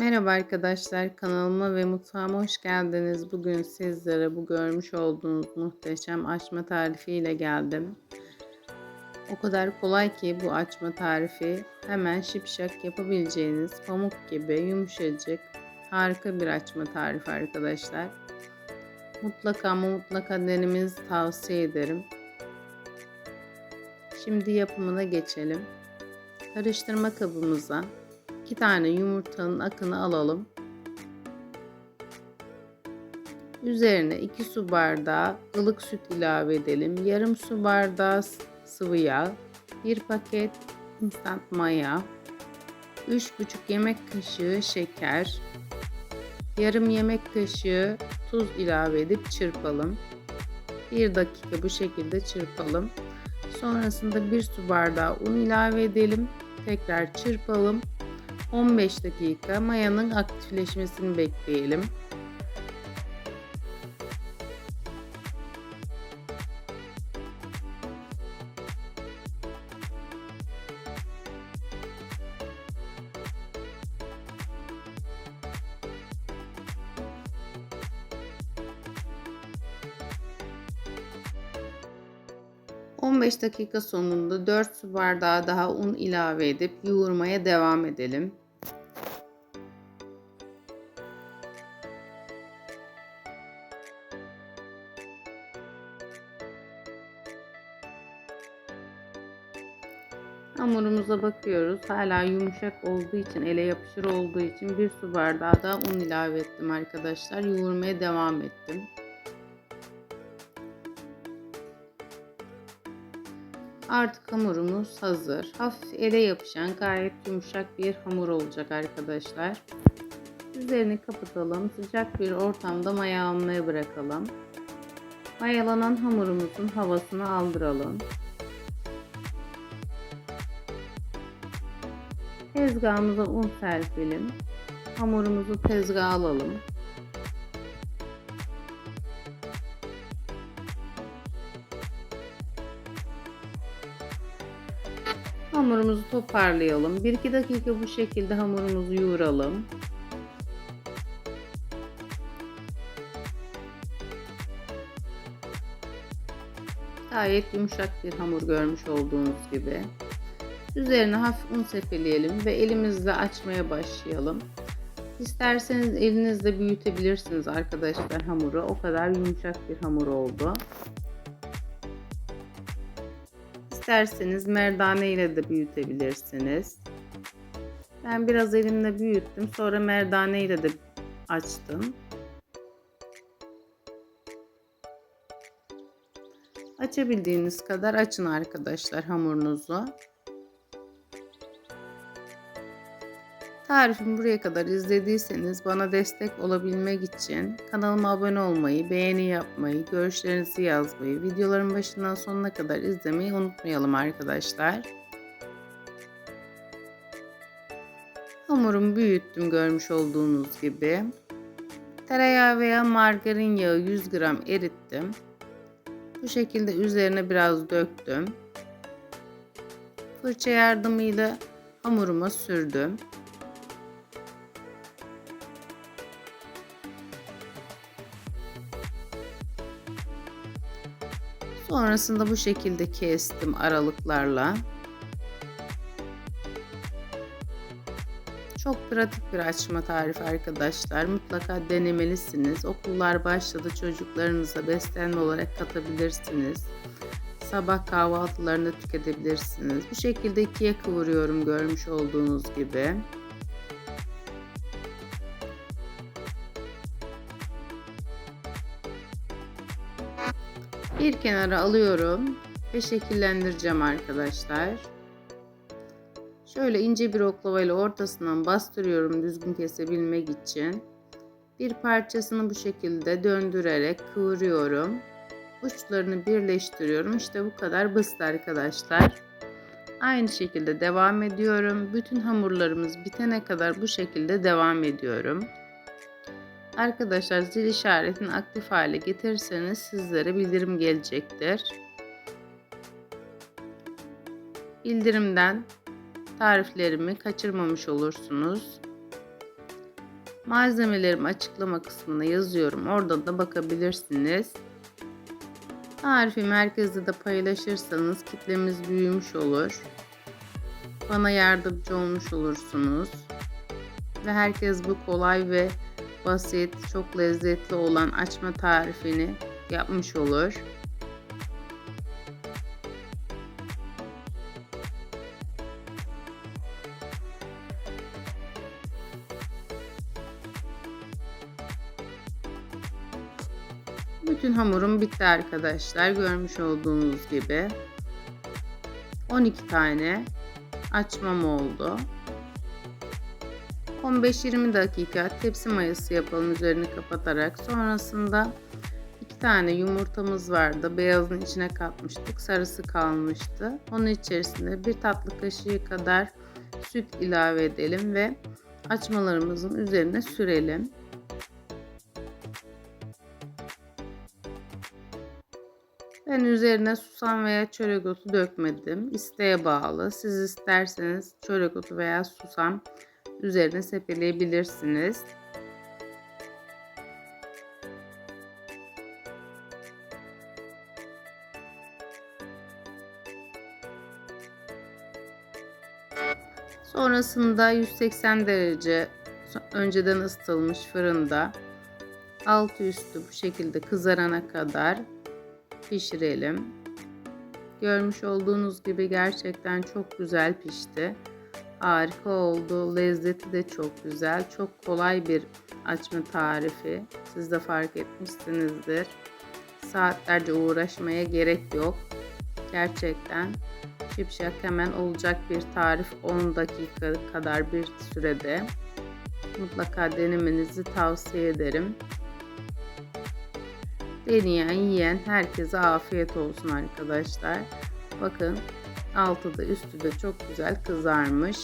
Merhaba arkadaşlar, kanalıma ve mutfağıma hoş geldiniz. Bugün sizlere bu görmüş olduğunuz muhteşem açma tarifi ile geldim. O kadar kolay ki bu açma tarifi hemen şipşak yapabileceğiniz pamuk gibi yumuşacık harika bir açma tarifi arkadaşlar. Mutlaka mutlaka denemenizi tavsiye ederim. Şimdi yapımına geçelim. Karıştırma kabımıza 2 tane yumurtanın akını alalım. Üzerine 2 su bardağı ılık süt ilave edelim. Yarım su bardağı sıvı yağ, 1 paket instant maya, 3,5 yemek kaşığı şeker, yarım yemek kaşığı tuz ilave edip çırpalım. 1 dakika bu şekilde çırpalım. Sonrasında 1 su bardağı un ilave edelim. Tekrar çırpalım. 15 dakika mayanın aktifleşmesini bekleyelim. ...15 dakika sonunda 4 su bardağı daha un ilave edip yoğurmaya devam edelim. Hamurumuza bakıyoruz. Hala yumuşak olduğu için, ele yapışır olduğu için bir su bardağı da un ilave ettim arkadaşlar. Yoğurmaya devam ettim. Artık hamurumuz hazır. Hafif ele yapışan gayet yumuşak bir hamur olacak arkadaşlar. Üzerini kapatalım. Sıcak bir ortamda mayalanmaya bırakalım. Mayalanan hamurumuzun havasını aldıralım. Tezgahımıza un serpelim. Hamurumuzu tezgaha alalım. Hamurumuzu toparlayalım. 1-2 dakika bu şekilde hamurumuzu yoğuralım. Gayet yumuşak bir hamur görmüş olduğunuz gibi. Üzerine hafif un sepeleyelim ve elimizle açmaya başlayalım. İsterseniz elinizle büyütebilirsiniz arkadaşlar hamuru. O kadar yumuşak bir hamur oldu. İsterseniz merdane ile de büyütebilirsiniz. Ben biraz elimle büyüttüm. Sonra merdane ile de açtım. Açabildiğiniz kadar açın arkadaşlar hamurunuzu. Tarifimi buraya kadar izlediyseniz bana destek olabilmek için kanalıma abone olmayı, beğeni yapmayı, görüşlerinizi yazmayı, videoların başından sonuna kadar izlemeyi unutmayalım arkadaşlar. Hamurumu büyüttüm görmüş olduğunuz gibi. Tereyağı veya margarin yağı 100 gram erittim. Bu şekilde üzerine biraz döktüm. Fırça yardımıyla hamuruma sürdüm. Sonrasında bu şekilde kestim aralıklarla. Çok pratik bir açma tarifi arkadaşlar. Mutlaka denemelisiniz. Okullar başladı. Çocuklarınıza beslenme olarak katabilirsiniz. Sabah kahvaltılarında tüketebilirsiniz. Bu şekilde ikiye kıvırıyorum görmüş olduğunuz gibi. Bir kenara alıyorum ve şekillendireceğim arkadaşlar. Şöyle ince bir oklava ile ortasından bastırıyorum düzgün kesebilmek için. Bir parçasını bu şekilde döndürerek kıvırıyorum. Uçlarını birleştiriyorum. İşte bu kadar basit arkadaşlar. Aynı şekilde devam ediyorum. Bütün hamurlarımız bitene kadar bu şekilde devam ediyorum. Arkadaşlar zil işaretini aktif hale getirirseniz sizlere bildirim gelecektir. Bildirimden tariflerimi kaçırmamış olursunuz. Malzemelerimi açıklama kısmına yazıyorum. Oradan da bakabilirsiniz. Tarifi merkezde de paylaşırsanız kitlemiz büyümüş olur. Bana yardımcı olmuş olursunuz. Ve herkes bu kolay ve basit, çok lezzetli olan açma tarifini yapmış olur. Bütün hamurum bitti arkadaşlar. Görmüş olduğunuz gibi. 12 tane açmam oldu. 15-20 dakika tepsi mayası yapalım üzerini kapatarak. Sonrasında iki tane yumurtamız vardı. Beyazın içine katmıştık. Sarısı kalmıştı. Onun içerisine bir tatlı kaşığı kadar süt ilave edelim ve açmalarımızın üzerine sürelim. Ben üzerine susam veya çörek otu dökmedim. İsteğe bağlı. Siz isterseniz çörek otu veya susam üzerine sepeleyebilirsiniz. Sonrasında 180 derece önceden ısıtılmış fırında altı üstü bu şekilde kızarana kadar pişirelim. Görmüş olduğunuz gibi gerçekten çok güzel pişti. Harika oldu. Lezzeti de çok güzel. Çok kolay bir açma tarifi. Siz de fark etmişsinizdir. Saatlerce uğraşmaya gerek yok. Gerçekten şipşak hemen olacak bir tarif 10 dakika kadar bir sürede. Mutlaka denemenizi tavsiye ederim. Deneyen yiyen herkese afiyet olsun arkadaşlar. Bakın altı da üstü de çok güzel kızarmış.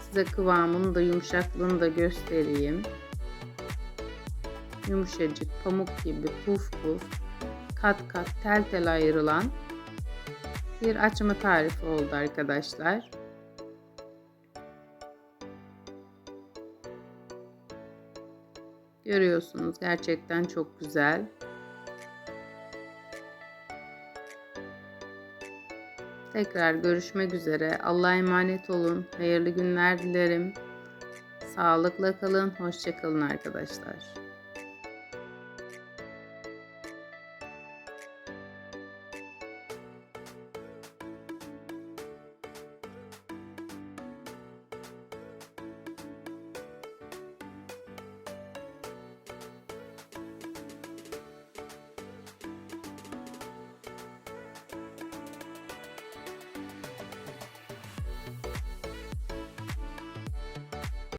Size kıvamını da yumuşaklığını da göstereyim. Yumuşacık pamuk gibi puf puf kat kat tel tel ayrılan bir açma tarifi oldu arkadaşlar. Görüyorsunuz gerçekten çok güzel. Tekrar görüşmek üzere. Allah'a emanet olun. Hayırlı günler dilerim. Sağlıkla kalın. Hoşçakalın arkadaşlar.